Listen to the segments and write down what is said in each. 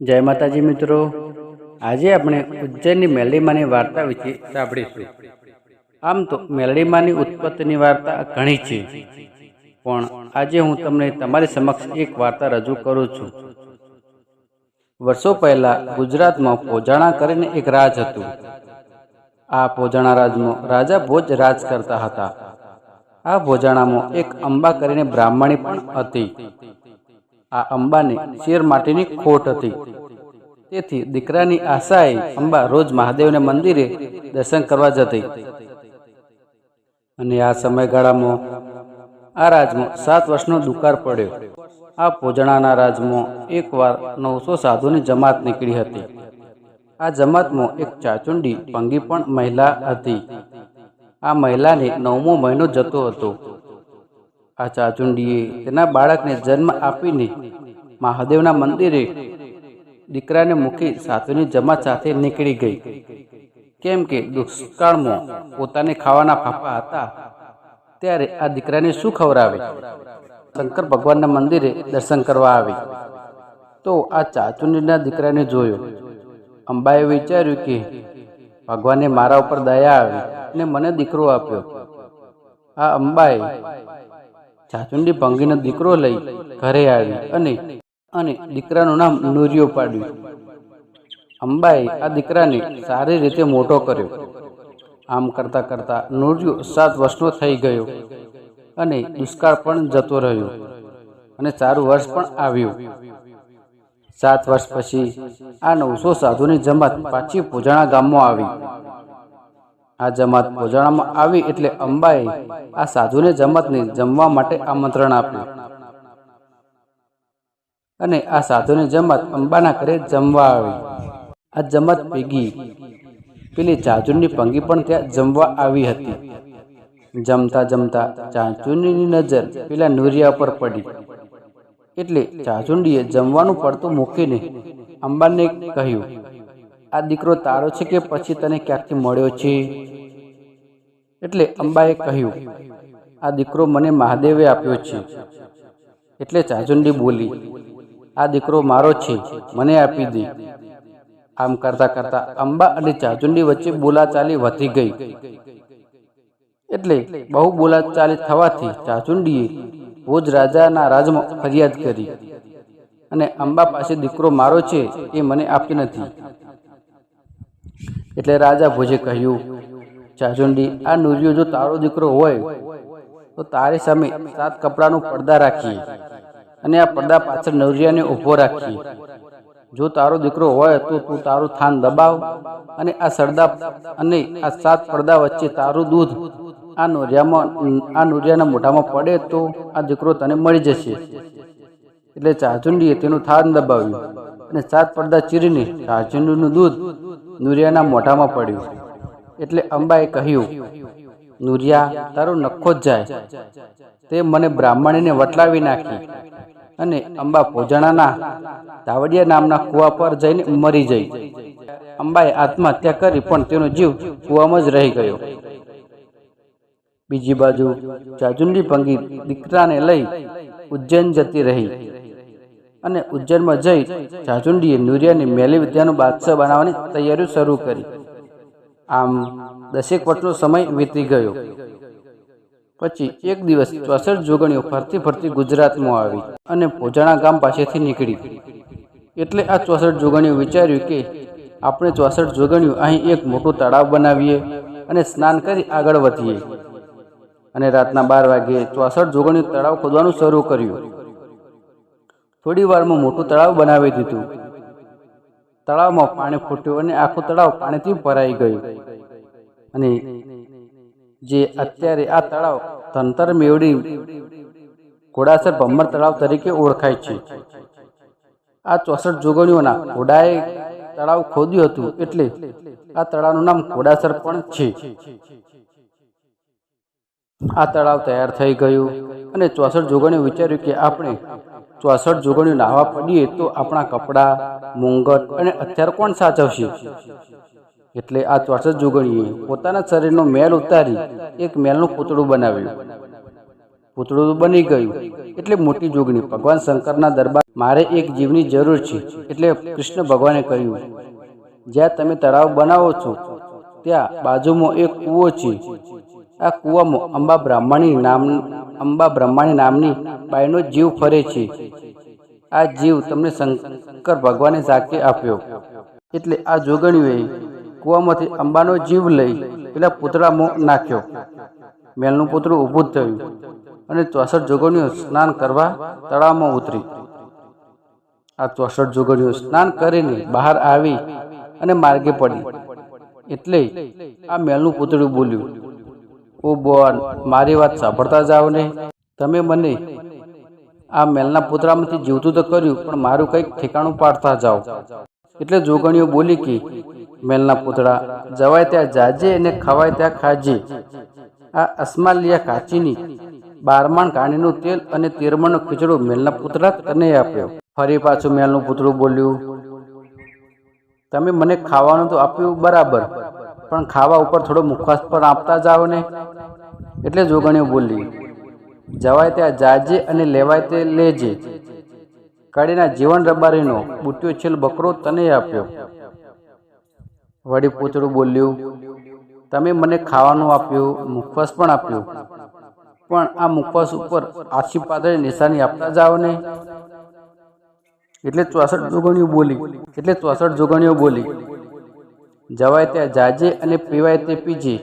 જય માતાજી મિત્રો. આજે આપણે ઉજ્જૈનની મેલડીમાની વાર્તા વિશે સાંભળીશું. આમ તો મેલડીમાની ઉત્પત્તિની વાર્તા ઘણી છે, પણ આજે હું તમને તમારી સમક્ષ એક વાર્તા રજૂ કરું છું. વર્ષો પહેલા ગુજરાતમાં પોજાણા કરીને એક રાજ હતું. આ પોજાણા રાજમાં રાજા ભોજ રાજ કરતા હતા. આ ભોજાણામાં એક અંબા કરીને બ્રાહ્મણી પણ હતી. આ અંબાને શેર માટેની ખોટ હતી. તેથી દીકરાની આશાએ અંબા રોજ મહાદેવને મંદિરે દર્શન કરવા જતી. અને આ સમયગાળામાં આ રાજમાં સાત વર્ષનો દુકાળ પડ્યો. આ પોજણાના રાજમાં એકવાર નવસો સાધુની જમાત નીકળી હતી. આ જમાતમાં એક ચાચુંડી પંગી પણ મહિલા હતી. આ મહિલાને નવમો મહિનો જતો હતો. આ ચાચુંડીએ તેના બાળકને જન્મ આપીને મહાદેવના મંદિરે દીકરાને મૂકી સાધુની જમાત સાથે નીકળી ગઈ. કેમ કે દુષ્કાળમાં પોતાને ખાવાના ફાફા હતા, ત્યારે આ દીકરાને શું ખવડાવે? શંકર ભગવાનના મંદિરે દર્શન કરવા આવી. તો આ ચાચુંડીના દીકરાને જોયો. અંબાએ વિચાર્યું કે ભગવાને મારા ઉપર દયા આવી અને મને દીકરો આપ્યો. આ અંબાએ ચાચુંડી ભંગીનો દીકરો લઈ ઘરે આવી અને અને દીકરાનું નામ નૂરિયો પાડ્યું. અંબાએ આ દીકરાને સારી રીતે મોટો કર્યો. આમ કરતાં કરતાં નુરિયો સાત વર્ષનો થઈ ગયો અને દુષ્કાળ પણ જતો રહ્યો અને સારું વર્ષ પણ આવ્યું. સાત વર્ષ પછી આ નવસો સાધુની જમાત પાછી પૂજાણા ગામમાં આવી. આ જમાત ભોજાણામાં આવી એટલે અંબાએ આ સાધુને જમાતને જમવા માટે આમંત્રણ આપ્યું. અને આ સાધુની જમાત અંબાના ઘરે જમવા આવી. આ જમાત ભેગી પેલી ચાંચુની પંગી પણ ત્યાં જમવા આવી હતી. જમતા જમતા ચાચુંડીની નજર પેલા નુરિયા પર પડી. એટલે ચાંચુંડીએ જમવાનું પડતું મૂકીને અંબાને કહ્યું આ દીકરો તારો છે કે પછી તને ક્યાંકથી મળ્યો છે? એટલે અંબાએ કહ્યું, આ દીકરો મને મહાદેવે આપ્યો છે. એટલે ચાચુંડી બોલી, આ દીકરો મારો છે, મને આપી દે. આમ કરતા કરતા અંબા અને ચાચુંડી વચ્ચે બોલાચાલી વધી ગઈ. એટલે બહુ બોલાચાલી થવાથી ચાચુંડીએ ભોજ રાજાના રાજમાં ફરિયાદ કરી. અને અંબા પાસે દીકરો મારો છે એ મને આપી નથી. એટલે રાજા ભોજે કહ્યું, ચાચુંડી, આ નુરિયો જો તારો દીકરો હોય, તો તારી સામે સાત કપડાનો પડદા રાખીએ અને આ પડદા પાછળ નવરિયાને ઊભો રાખીએ જો તારો દીકરો હોય, તો તું તારું થાન દબાવ અને આ સરદા અને આ સાત પડદા વચ્ચે તારું દૂધ આ નોરિયામાં, આ નોરિયાના મોઢામાં પડે તો આ દીકરો તને મળી જશે. એટલે ચાચુંડીએ તેનું થાન દબાવ્યું અને સાત પડદા ચીરીને ચાચુંડીનું દૂધ નૂરિયાના મોઢામાં પડ્યું. એટલે અંબાએ કહ્યું, નુરિયા, તારો નખો જ જાય. તે મને બ્રાહ્મણીને વટલાવી નાખી અને અંબા ભોજણાના ધાવડિયા નામના કુવા પર જઈને મરી જઈ. અંબાએ આત્મહત્યા કરી, પણ તેનો જીવ કુવામાં જ રહી ગયો. બીજી બાજુ ચાજુંડી ભંગી દીકરાને લઈ ઉજ્જૈન જતી રહી. અને ઉજ્જૈનમાં જઈ ચાચુંડીએ નુરિયાની મેલી વિદ્યાનો બાદશાહ બનાવવાની તૈયારીઓ શરૂ કરી. આમ દસેક વર્ષનો સમય વીતી ગયો. પછી એક દિવસ ચોસઠ જોગણીઓ ફરતી ફરતી ગુજરાતમાં આવી અને ભોજાણા ગામ પાસેથી નીકળી. એટલે આ ચોસઠ જોગણીઓ વિચાર્યું કે આપણે ચોસઠ જોગણીઓ અહીં એક મોટું તળાવ બનાવીએ અને સ્નાન કરી આગળ વધીએ. અને રાતના બાર વાગ્યે ચોસઠ જોગણીઓ તળાવ ખોદવાનું શરૂ કર્યું. થોડી વારમાં મોટું તળાવ બનાવી દીધું. તળાવમાં પાણી ફૂટ્યું અને આખું તળાવ પાણીથી ભરાઈ ગયું. અને જે અત્યારે આ તળાવ તંતર મેવડી ઘોડાસર ભમ્મર તળાવ તરીકે ઓળખાય છે. આ ચોસઠ જોગણીઓના ઘોડાએ તળાવ ખોદ્યું હતું એટલે આ તળાવનું નામ ઘોડાસર પણ છે. આ તળાવ તૈયાર થઈ ગયું અને ચોસઠ જોગણીઓ વિચાર્યું કે આપણે ચોસઠ જોગણીઓ નાહવા પડીએ તો આપણા કપડાં, મુંગટ અને અત્યારે કોણ સાચવશે? એટલે આ ચોસઠ જોગણીએ. પોતાના શરીરનો મેલ ઉતારી એક મેલનું પૂતળું બનાવ્યું. પૂતળું બની ગયું. એટલે મોટી જોગણી. ભગવાન શંકરના દરબાર મારે એક જીવની જરૂર છે. એટલે કૃષ્ણ ભગવાને કહ્યું, જ્યાં તમે તળાવ બનાવો છો, ત્યાં બાજુમાં એક કૂવો છે. આ કૂવામાં અંબા બ્રાહ્મણી નામ અંબા બ્રહ્માણી નામની બાઈનો જીવ ફરે છે. આ જીવ તમને શંકર ભગવાને ઝાંકે આપ્યો. એટલે આ જોગણીઓએ કૂવામાંથી અંબાનો જીવ લઈ પેલા પૂતળામાં નાખ્યો. મેલનું પૂતળું ઊભું થયું અને ચોસઠ જોગણીઓ સ્નાન કરવા તળાવમાં ઉતરી. આ ચોસઠ જોગણીઓ સ્નાન કરીને બહાર આવી અને માર્ગે પડી. એટલે આ મેલનું પૂતળું બોલ્યું ઓ બોન મારી વાત સાંભળતા જાઓ ને તમે મને આ મેલના પૂતળામાંથી જીવતું તો કર્યું, પણ મારું કંઈક ઠેકાણું પાડતા જાઓ. એટલે જોગણીઓ બોલી કે, મેલના પૂતળા, જવાય ત્યાં જાજે અને ખવાય ત્યાં ખાજે. આ અસ્માલિયા કાચીની બારમાણ કાણીનું તેલ અને તેરમણનો ખીચડો મેલના પુતળા તને આપ્યો. ફરી પાછું મેલનું પુતળું બોલ્યું, તમે મને ખાવાનું તો આપ્યું બરાબર પણ ખાવા ઉપર થોડો મુખવાસ પણ આપતા જાઓ ને. એટલે જોગણીઓ બોલી, જવાય ત્યાં જાજે અને લેવાય તે લેજે. કડીના જીવન રબારીનો બુટ્યો છેલ બકરો તને આપ્યો. વળી પૂતળું બોલ્યું, તમે મને ખાવાનું આપ્યું, મુખવાસ પણ આપ્યું. પણ આ મુખવાસ ઉપર આછી પાતળી નિશાની આપતા જાઓ ને. એટલે ચોસઠ જોગણીઓ બોલી, એટલે ચોસઠ જોગણીઓ બોલી જવાય ત્યાં જાજે અને પીવાય તે પીજે.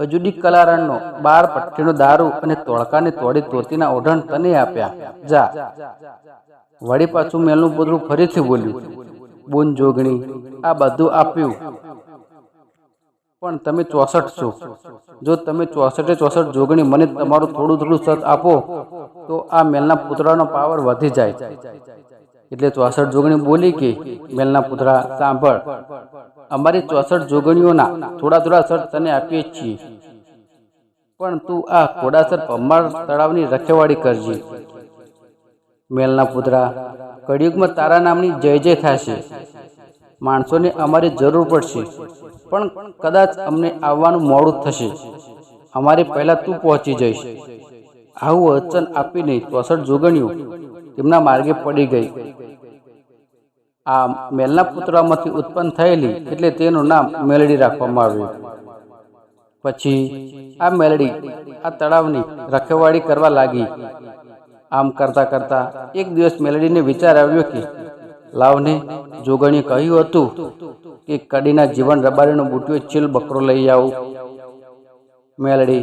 અજુડી કલારણનો બાર પટ્ટીનો દારૂ અને તોડકાને તોડી તોતીના ઓઢણ તને આપ્યા. જા. વળી પાછું મેલનું પોતરું ફરીથી બોલ્યું. બોન જોગણી, આ બધું આપ્યું. પણ તમે ચોસઠ છો. જો તમે ચોસઠે ચોસઠ જોગણી મને તમારું થોડું થોડું સત આપો, તો આ મેલના પુતળાનો પાવર વધી જાય. એટલે ચોસઠ જોગણી બોલી કે, મેલના પુતળા, સાંભળ. અમારી ચોસઠ જોગણીઓના થોડા થોડા સર તને આપીએ છીએ. પણ તું આ ઘોડાસર પમ્માર તળાવની રખેવાળી કરજે. મેલના પુતરા, કળિયુગમાં તારા નામની જય જય થશે. માણસોને અમારી જરૂર પડશે, પણ કદાચ અમને આવવાનું મોડું થશે. અમારે પહેલાં તું પહોંચી જઈશ. આવું વચન આપીને ચોસઠ જોગણીઓ તેમના માર્ગે પડી ગઈ. આ મેલના પુતળામાંથી ઉત્પન્ન થયેલી એટલે તેનું નામ મેલડી રાખવામાં આવ્યું. પછી આ મેલડી આ તળાવની રખેવાળી કરવા લાગી. આમ કરતા કરતા એક દિવસ મેલડીને વિચાર આવ્યો કે લાવને જોગણીએ કહ્યું હતું કે કડીના જીવન રબારીનો બુટિયો ચીલ બકરો લઈ આવું. મેલડી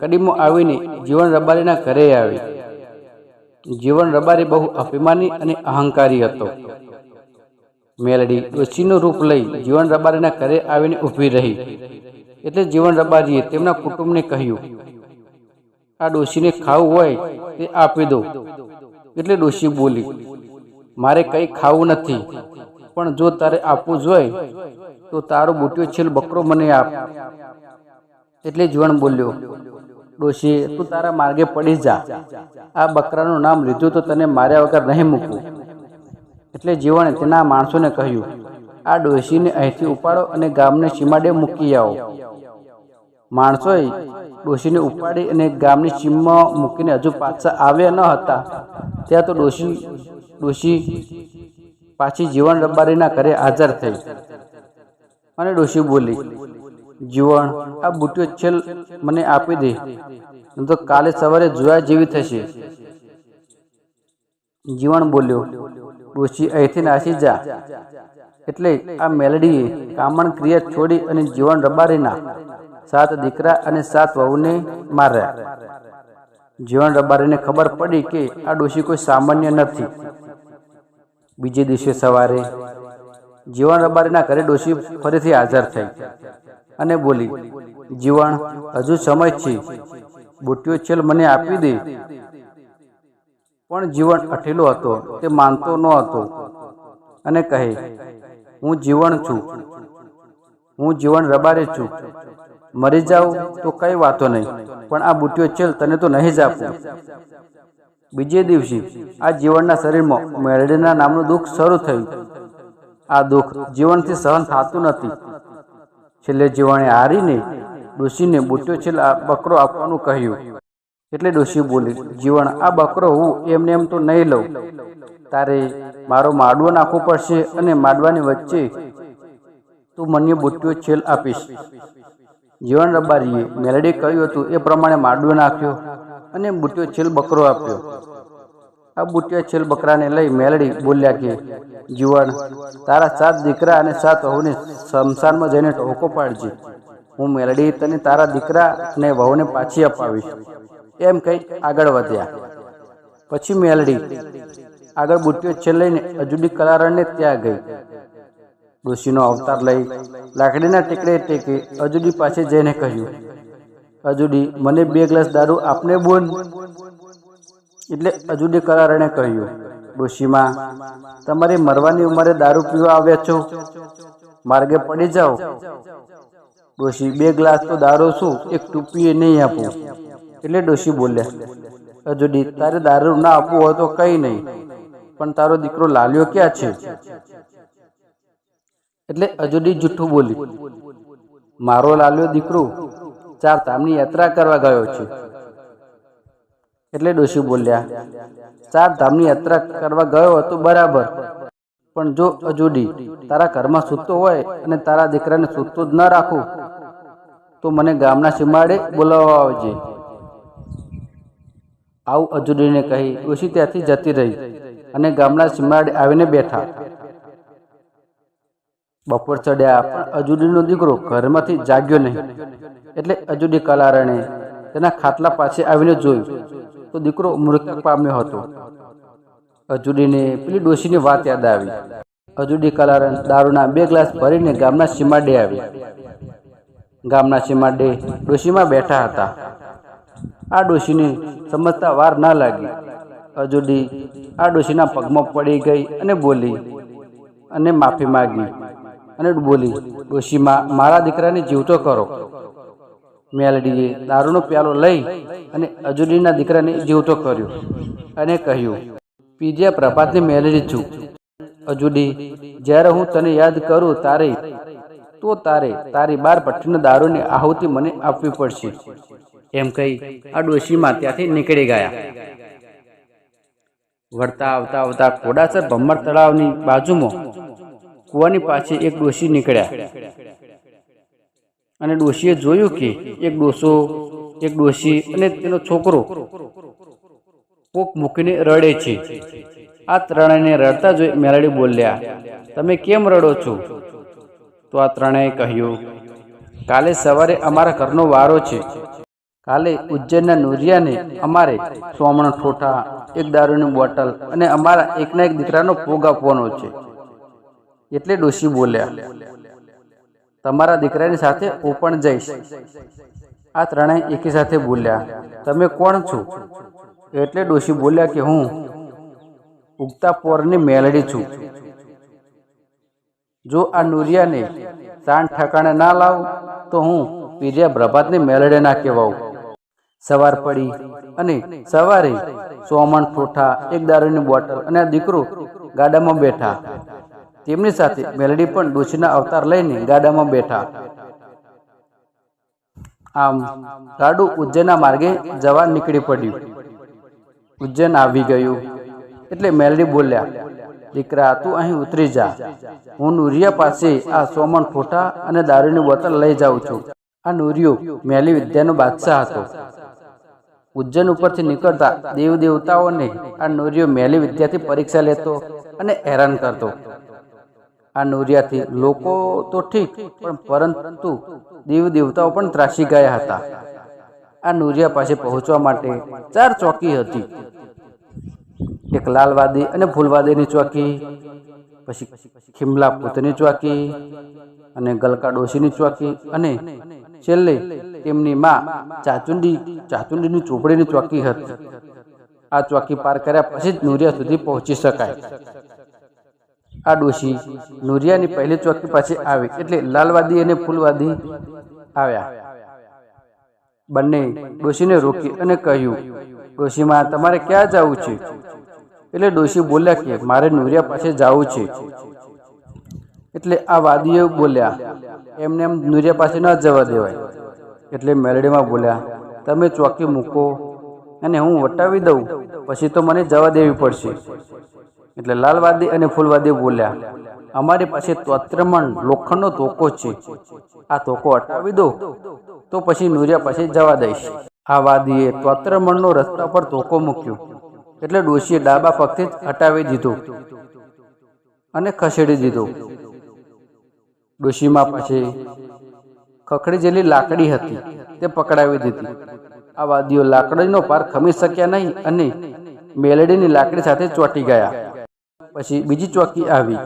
કડીમાં આવીને જીવન રબારીના ઘરે આવી. જીવન રબારી બહુ અભિમાની અને અહંકારી હતો. મેલડી ડોશીનું રૂપ લઈ જીવન રબારીના ઘરે આવીને ઊભી રહી. એટલે જીવન રબારીએ તેમના કુટુંબને કહ્યું, આ ડોશીને ખાવું હોય તે આપી દો. એટલે ડોશી બોલી, મારે કંઈ ખાવું નથી, પણ જો તારે આપવું જોઈએ તો તારો બુટ્યો છેલ બકરો મને આપ. એટલે જીવન બોલ્યો, ડોશી, તું તારા માર્ગે પડી જા. આ બકરાનું નામ લીધું તો તને માર્યા વગર નહીં મૂકવું એટલે જીવણે તેના માણસોને કહ્યું, આ ડોશીને અહીંથી ઉપાડો અને ગામને સીમાડે મૂકી આવો. માણસોએ ડોશીને ઉપાડી અને ગામની સીમમાં મૂકીને હજુ પાછા આવ્યા ન હતા. ત્યાં તો ડોશી ડોશી પાછી જીવન રબારીના ઘરે હાજર થઈ. અને ડોશી બોલી, જીવણ, આ બુટ્યો છેલ મને આપી દે. તો કાલે સવારે જોયા જેવી થશે. જીવણ બોલ્યો ડોશી અહીંથી નાસી જા. એટલે આ મેલડીએ કામણ ક્રિયા છોડી અને જીવન રબારીના સાત દીકરા અને સાત વહુને માર્યા. જીવન રબારીને ખબર પડી કે આ ડોશી કોઈ સામાન્ય નથી. બીજે દિવસે સવારે જીવન રબારીના ઘરે ડોશી ફરીથી હાજર થઈ અને બોલી, જીવન, હજુ સમય છે. બુટ્યો છેલ મને આપી દે. પણ જીવન અઠેલો હતો, તે માનતો ન હતો. અને કહે, હું જીવન છું. હું જીવન રબારે છું. મરી જાઉં તો કઈ વાતો નહીં, પણ આ બુટ્યો છેલ તને તો નહીં જ આપું. બીજે દિવસે આ જીવનના શરીરમાં મેળડીના નામનું દુઃખ શરૂ થયું. આ દુઃખ જીવનથી સહન થતું નથી. છેલ્લે જીવણે હારીને ડોશીને બુટ્યો છેલ આ બકરો આપવાનું કહ્યું. એટલે ડોશી બોલી, જીવણ, આ બકરો હું એમને એમ તો નહીં લઉં. તારે મારો માડવો નાખવો પડશે અને માડવાની વચ્ચે તું મને બુટ્ટીઓ છેલ આપીશ. જીવન રબારીએ મેલડી કહ્યું હતું, એ પ્રમાણે માડવો નાખ્યો અને બુટ્ટીઓ છેલ બકરો આપ્યો. આ બુટિયા છેલ બકરાને લઈ મેલડી બોલ્યા કે, જીવન, તારા સાત દીકરા અને સાત વહુને શમશાનમાં જઈને ટોકો પાડજે. હું મેલડી તને તારા દીકરા અને વહુને પાછી અપાવીશ. એમ કહી આગળ વધ્યા. પછી મેલડી આગળ બુટ્ટીઓ છેલ લઈને અજુડી કલારણને ત્યાં ગઈ. ડોશીનો અવતાર લઈ લાકડીના ટેકડે ટેકે અજુડી પાસે જઈને કહ્યું, અજુડી, મને બે ગ્લાસ દારૂ આપને બોન. એટલે અજુડી કરારણે કહ્યું, ડોશીમાં, તમારી મરવાની ઉંમરે દારૂ પીવા આવ્યા છો? માર્ગે પડી જાઓ. ડોશી, બે ગ્લાસ તો દારૂ શું એક ટૂંપીએ નહીં આપું. એટલે ડોશી બોલ્યા અજુડી તારે દારૂ ના આપવું હોય તો કંઈ નહીં, પણ તારો દીકરો લાલ્યો ક્યાં છે? એટલે અજુડી જુઠ્ઠું બોલી, મારો લાલ્યો દીકરો ચાર ધામની યાત્રા કરવા ગયો છે. એટલે ડોશી બોલ્યા, ચાર ધામની યાત્રા કરવા ગયો હતો બરાબર, પણ જો અજુડી તારા ઘરમાં સૂતો હોય અને તારા દીકરાને સૂતો જ ન રાખું, તો મને ગામના સીમાડે બોલાવવા આવજે. આવું અજુડીને કહી ડોશી ત્યાંથી જતી રહી અને ગામના સીમાડે આવીને બેઠા. બપોર ચડ્યા પણ અજુડીનો દીકરો ઘરમાંથી જાગ્યો નહીં. એટલે અજુડી કલારણે તેના ખાટલા પાસે આવીને જોયું તો દીકરો મૃત્યુ પામ્યો હતો. અજુડીને પેલી ડોશીની વાત યાદ આવી. અજુડી કલારણ દારૂના બે ગ્લાસ ભરીને ગામના સીમાડે આવી. ગામના સીમાડે ડોશીમાં બેઠા હતા. આ ડોશીને સમજતા વાર ના લાગી. અજુડી આ ડોશીના પગમાં પડી ગઈ અને બોલી, અને માફી માગી. અને બોલી ડોશીમાં મારા દીકરાને જીવતો કરો. મેલડીએ દારૂનો પ્યાલો લઈ અને અજુડીના દીકરાને જીવતો કર્યો અને કહ્યું, પીજ્યા પ્રભાતની મેલડી છું. અજુડી, જ્યારે હું તને યાદ કરું તારે, તો તારે તારી બાર પટ્ટીનો દારૂની આહુતિ મને આપવી પડશે. એમ કહી આ ડોશીમાં ત્યાંથી નીકળી ગયા. વળતા આવતા આવતા કોડાસર ભમ્મર તળાવની બાજુમાં કુવાની પાસે એક ડોશી નીકળ્યા. અને ડોશીએ જોયું કે એક ડોસો, એક ડોશી અને તેનો છોકરો કોક મૂકીને રડે છે. આ ત્રણેયને રડતા જોઈ મેરાડી બોલ્યા, તમે કેમ રડો છો? તો આ ત્રણેય કહ્યું, કાલે સવારે અમારા ઘરનો વારો છે. કાલે ઉજ્જૈનના નોરિયાને અમારે સોમણ ઠોઠા, એક દારૂની બોટલ અને અમારા એકના એક દીકરાનો ભોગ આપવાનો છે. એટલે ડોશી બોલ્યા, તમારા દીકરાની સાથે હું પણ જઈશ. આ ત્રણેય એકી સાથે બોલ્યા, તમે કોણ છો? એટલે ડોશી બોલ્યા કે, હું ઉગતા પોરની મેલડી છું. જો આ નુરિયાને સાંઠ ઠકાણે ના લાવું, તો હું પીરિયા પ્રભાતની મેલડે ના કહેવાઉં. સવાર પડી અને સવારે સોમણ ઠોઠા, એક દારૂની બોટલ અને દીકરો ગાડામાં બેઠા. તેમની સાથે મેલડી પણ ડોશીના અવતાર લઈને ગાડામાં બેઠા. આમ ગાડું ઉજ્જૈનના માર્ગે જવા નીકળી પડ્યું. ઉજ્જૈન આવી ગયું. એટલે મેલડી બોલ્યા, દીકરા, તું અહીં ઉતરી જા. હું નુરિયા પાસે આ સોમણ ફોટા અને દારૂની બોટલ લઈ જાઉં છું. આ નુરિયો મેલી વિદ્યાનો બાદશાહ હતો. ઉજ્જૈન ઉપરથી નીકળતા દેવ દેવતાઓને આ નુરિયો મેલી વિદ્યાથી પરીક્ષા લેતો અને હેરાન કરતો. આ નોરિયાથી લોકો તો ઠીક, પણ પરંતુ દેવ દેવતાઓ પણ ત્રાસી ગયા હતા. આ નોરિયા પાસે પહોંચવા માટે ચાર ચોકી હતી. એક લાલવાદી અને ફૂલવાદીની ચોકી, પછી ખીમલા પૂતની ચોકી અને ગલકા ડોશીની ચોકી અને છેલ્લે તેમની માં ચાચુંડી ચાચુંડીની ચોપડીની ચોકી હતી. આ ચોકી પાર કર્યા પછી જ નુરિયા સુધી પહોંચી શકાય. આ ડોશી નુરિયાની પહેલી ચોકી પાસે આવી એટલે લાલવાદી અને ફૂલવાદી આવ્યા. બંને ડોશીને રોકી અને કહ્યું, ડોશીમાં તમારે ક્યાં જવું છે? એટલે ડોશી બોલ્યા કે, મારે નુરિયા પાસે જવું છે. એટલે આ વાદીઓ બોલ્યા, એમને એમ નુરિયા પાસે ન જવા દેવાય. એટલે મેલડીમાં બોલ્યા, તમે ચોકી મૂકો અને હું વટાવી દઉં, પછી તો મને જવા દેવી પડશે. એટલે લાલવાદી અને ફૂલવાદી બોલ્યા, અમારી પાસે તોત્રમણ લોખંડનો તોકો છે. આ તોકો હટાવી દો, તો પછી નુરિયા પાસે જવા દઈશ. આ વાદીએ તોત્રમણનો રસ્તા પર તોકો મૂક્યો, એટલે ડોશીએ ડાબા પગથી જ હટાવી દીધો અને ખસેડી દીધો. ડોશીમાં પછી ખખડી જેલી લાકડી હતી. તે પકડાવી દીધી. આ વાદીઓ લાકડીનો પાર ખમી શક્યા નહીં અને મેલડીની લાકડી સાથે ચોંટી ગયા. પછી બીજી ચોકી આવી.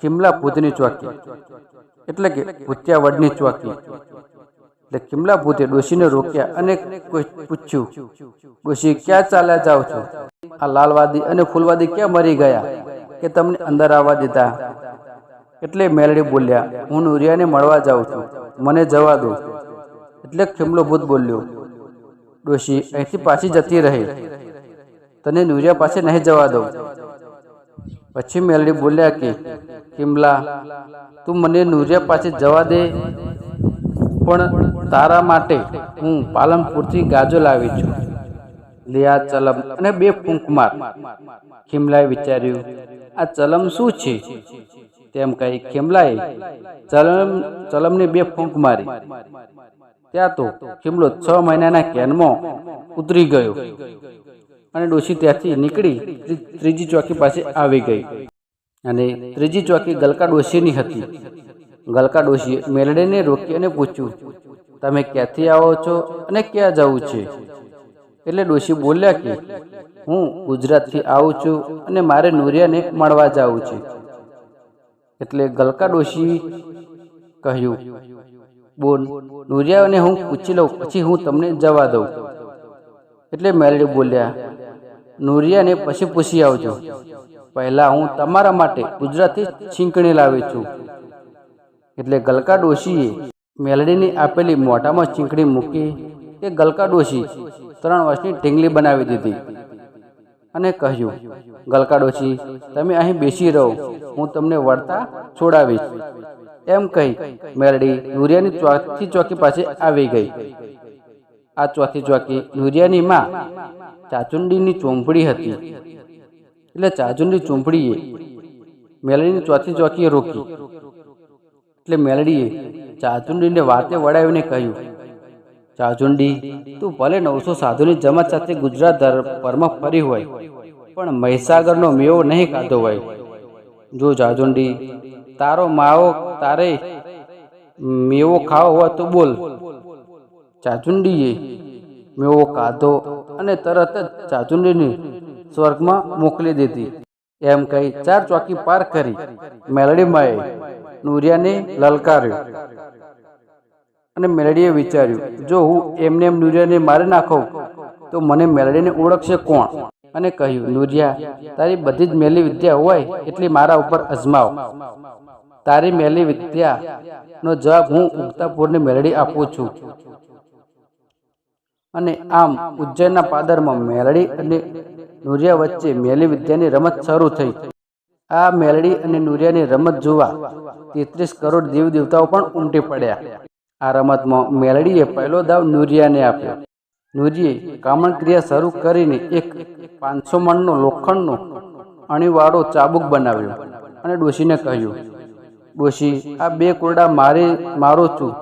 ખીમલા ભૂતની ચોકી. એટલે કે ભૂત્યાવડની ચોકી. એટલે ખીમલા ભૂતે ડોશીને રોક્યા અને પૂછ્યું, ડોશી, ક્યાં ચાલ્યા જાઓ છો? આ લાલવાદી અને ફૂલવાદી ક્યાં મરી ગયા? કે તમને અંદર આવવા દીધા? એટલે મેલડી બોલ્યા, હું નુરિયાને મળવા જાઉં છું. મને જવા દો. એટલે ખિમલો ભૂત બોલ્યો, ડોશી, અહીંથી પાછી જતી રહી. તને નુરિયા પાસે નહીં જવા દઉં. પછી મેલડી બોલ્યા કે કિમલા તું મને નુરિયા પાસે જવા દે, પણ તારા માટે હું પાલનપુરથી ગાજો લાવી છું. લિયા ચલમ અને બે ફૂંક માર. ખિમલાએ વિચાર્યું, આ ચલમ શું છે? તેમ કહી ખિમલાએ ચલમ, ચલમની બે ફૂંક મારી. ત્યાં તો ખિમલો છ મહિનાના કેનમાં ઉતરી ગયો અને ડોશી ત્યાંથી નીકળી ત્રીજી ચોકી પાસે આવી ગઈ. અને ત્રીજી ચોકી ગલકા ડોશીની હતી. ગલકા ડોશીએ મેલડીને રોકી અને પૂછ્યું, તમે ક્યાંથી આવો છો અને ક્યાં જવું છે? એટલે ડોશી બોલ્યા કે, હું ગુજરાતથી આવું છું અને મારે નુરિયાને મળવા જવું છે. એટલે ગલકા ડોશી કહ્યું બોલ નુરિયાને હું પૂછી લઉં, પછી હું તમને જવા દઉં. એટલે મેલડી બોલ્યા, નુરિયાને પછી પૂછી આવજો. પહેલાં હું તમારા માટે ગુજરાતી છીંકણી લાવી છું. એટલે ગલકા ડોશીએ મેલડીની આપેલી મોઢામાં છીંકણી મૂકી તે ગલકા ડોશી ત્રણ વર્ષની ઢીંગલી બનાવી દીધી. અને કહ્યું ગલકાડોચી તમે અહીં બેસી રહો, હું તમને વળતા છોડાવીશ. એમ કહી મેલડી નુરિયાની ચોથી ચોકી પાસે આવી ગઈ. આ ચોથી ચોકી નુરિયાની માં ચાચુંડીની ચોંપડી હતી. એટલે ચાચુંડી ચોંપડીએ મેલડીની ચોથી ચોકીએ રોકી. એટલે મેલડીએ ચાચુંડીને વાતે વડાવીને કહ્યું ચાચુંડી તું ભલે નવસો સાધુની જમાત સાથે ગુજરાત પરમાં ફરી હોય, પણ મહીસાગરનો મેવો નહીં ખાધો હોય. જો ચાચુંડી તારો માવો તારે મેવો ખાવો હોય તો બોલ. ચાચુંડીએ મેવો ખાધો અને તરત જ ચાચુંડીને સ્વર્ગમાં મોકલી દીધી. એમ કહી ચાર ચોકી પાર કરી મેલડીમાએ નુરિયાને લલકાર્યો. અને મેલડીએ વિચાર્યું, જો હું એમને એમ નુરિયાને મારી નાખું, તો મને મેલડીને ઓળખશે કોણ? અને કહ્યું, નુરિયા, તારી બધી જ મેલી વિદ્યા હોય એટલી મારા ઉપર અજમાવ. તારી મેલી વિદ્યાનો જવાબ હું ઉગતાપુરની મેલડી આપું છું. અને આમ ઉજ્જૈનના પાદરમાં મેલડી અને નુરિયા વચ્ચે મેલી વિદ્યાની રમત શરૂ થઈ. આ મેલડી અને નુરિયાની રમત જોવા તેત્રીસ કરોડ દેવ દેવતાઓ પણ ઉમટી પડ્યા. આ રમતમાં મેલડીએ પહેલો દાવ નુરિયાને આપ્યો. નુરીએ કામણ ક્રિયા શરૂ કરીને એક પાંચસો મણનો લોખંડનો અણીવાળો ચાબુક બનાવ્યો અને ડોશીને કહ્યું, ડોશી, આ બે કોરડા મારે, મારો છું.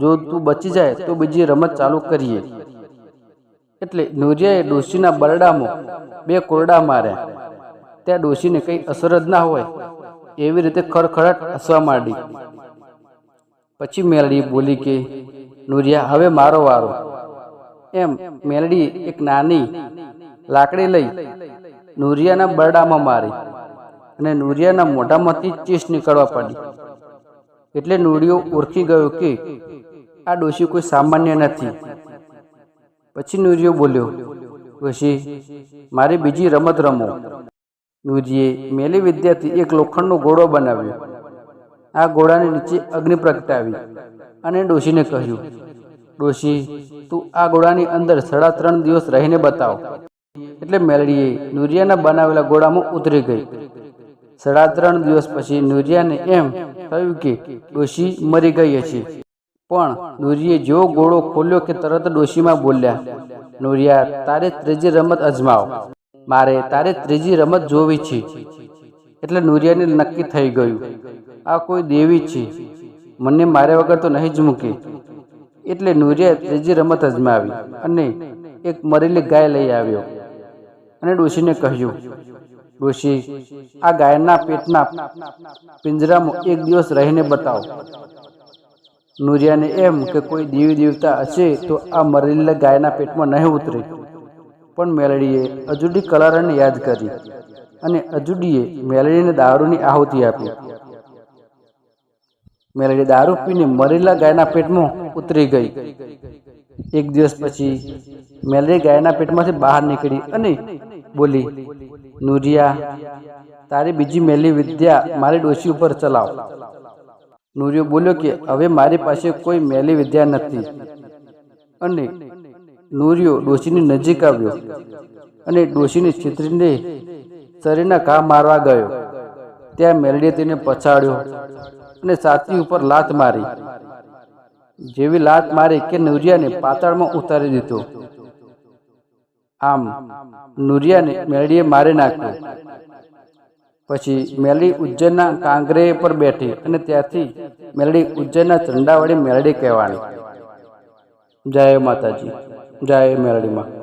જો તું બચી જાય તો બીજી રમત ચાલુ કરીએ. એટલે નુરિયાએ ડોશીના બરડામાં બે કોરડા માર્યા. ત્યાં ડોશીને કંઈ અસર જ ના હોય એવી રીતે ખડખડાટ હસવા માંડી. પછી મેલડી બોલી કે, નુરિયા, હવે મારો વારો. એમ મેલડી એક નાની લાકડી લઈ નુરિયાના બરડામાં મારી અને નુરિયાના મોઢામાંથી ચીસ નીકળવા પડી. એટલે નુરિયો ઓળખી ગયો કે, આ ડોશી કોઈ સામાન્ય નથી. પછી નુરિયો બોલ્યો ડોશી મારી બીજી રમત રમો. નુરીએ મેલી વિદ્યાથી એક લોખંડનો ઘોડો બનાવ્યો. આ ઘોડાની નીચે અગ્નિ પ્રગટાવી અને ડોશીને કહ્યું, ડોશી, તું આ ઘોડાની અંદર સાડા ત્રણ દિવસ રહીને બતાવ. એટલે મેલડીએ નુરિયાના બનાવેલા ઘોડામાં ઉતરી ગઈ. સાડા ત્રણ દિવસ પછી નુરિયાને એમ થયું કે ડોશી મરી ગઈ છે પણ નુરીએ જેવો ઘોડો ખોલ્યો કે તરત ડોશીમાં બોલ્યા, નુરિયા, તારે ત્રીજી રમત અજમાવ. મારે તારે ત્રીજી રમત જોવી છે. એટલે નુરિયાને નક્કી થઈ ગયું. આ કોઈ દેવી છે? મને માર્યા વગર તો નહીં જ મૂકે. એટલે નુરિયાએ ત્રીજી રમત અજમાવી અને એક મરેલી ગાય લઈ આવ્યો. અને ડોશીને કહ્યું, ડોશી, આ ગાયના પેટના પિંજરામાં એક દિવસ રહીને બતાવો. નુરિયાને એમ કે કોઈ દેવી દેવતા હશે તો આ મરેલી ગાયના પેટમાં નહીં ઉતરે. પણ મેલડીએ અજુડી કલારણને યાદ કરી અને અજુડીએ મેલડીને દારૂની આહુતિ આપી. મેલડી દારૂ પીને મરેલા ગાયના પેટમાં ઉતરી ગઈ. એક દિવસ પછી મેલડી ગાયના પેટમાંથી બહાર નીકળી અને બોલી, નુરિયા, તારી બીજી મેલી વિદ્યા મારી ડોશી ઉપર ચલાવ. નુરિયો બોલ્યો કે, હવે મારી પાસે કોઈ મેલી વિદ્યા નથી. અને નુરિયો ડોશીની નજીક આવ્યો અને ડોશીની છેતરીને શરીરના ઘા મારવા ગયો. ત્યાં મેલડીએ તેને પછાડ્યો. અને છાતી ઉપર લાત મારી. જેવી લાત મારી કે નુરિયાને પાતાળમાં ઉતારી દીધો. આમ નુરિયાને મેલડીએ મારી નાખ્યો. પછી મેલડી ઉજ્જૈનના કાંગરે પર બેઠી અને ત્યાંથી મેલડી ઉજ્જૈનના ચંડાવાળી મેલડી કહેવાની. જય માતાજી, જય મેલડીમાં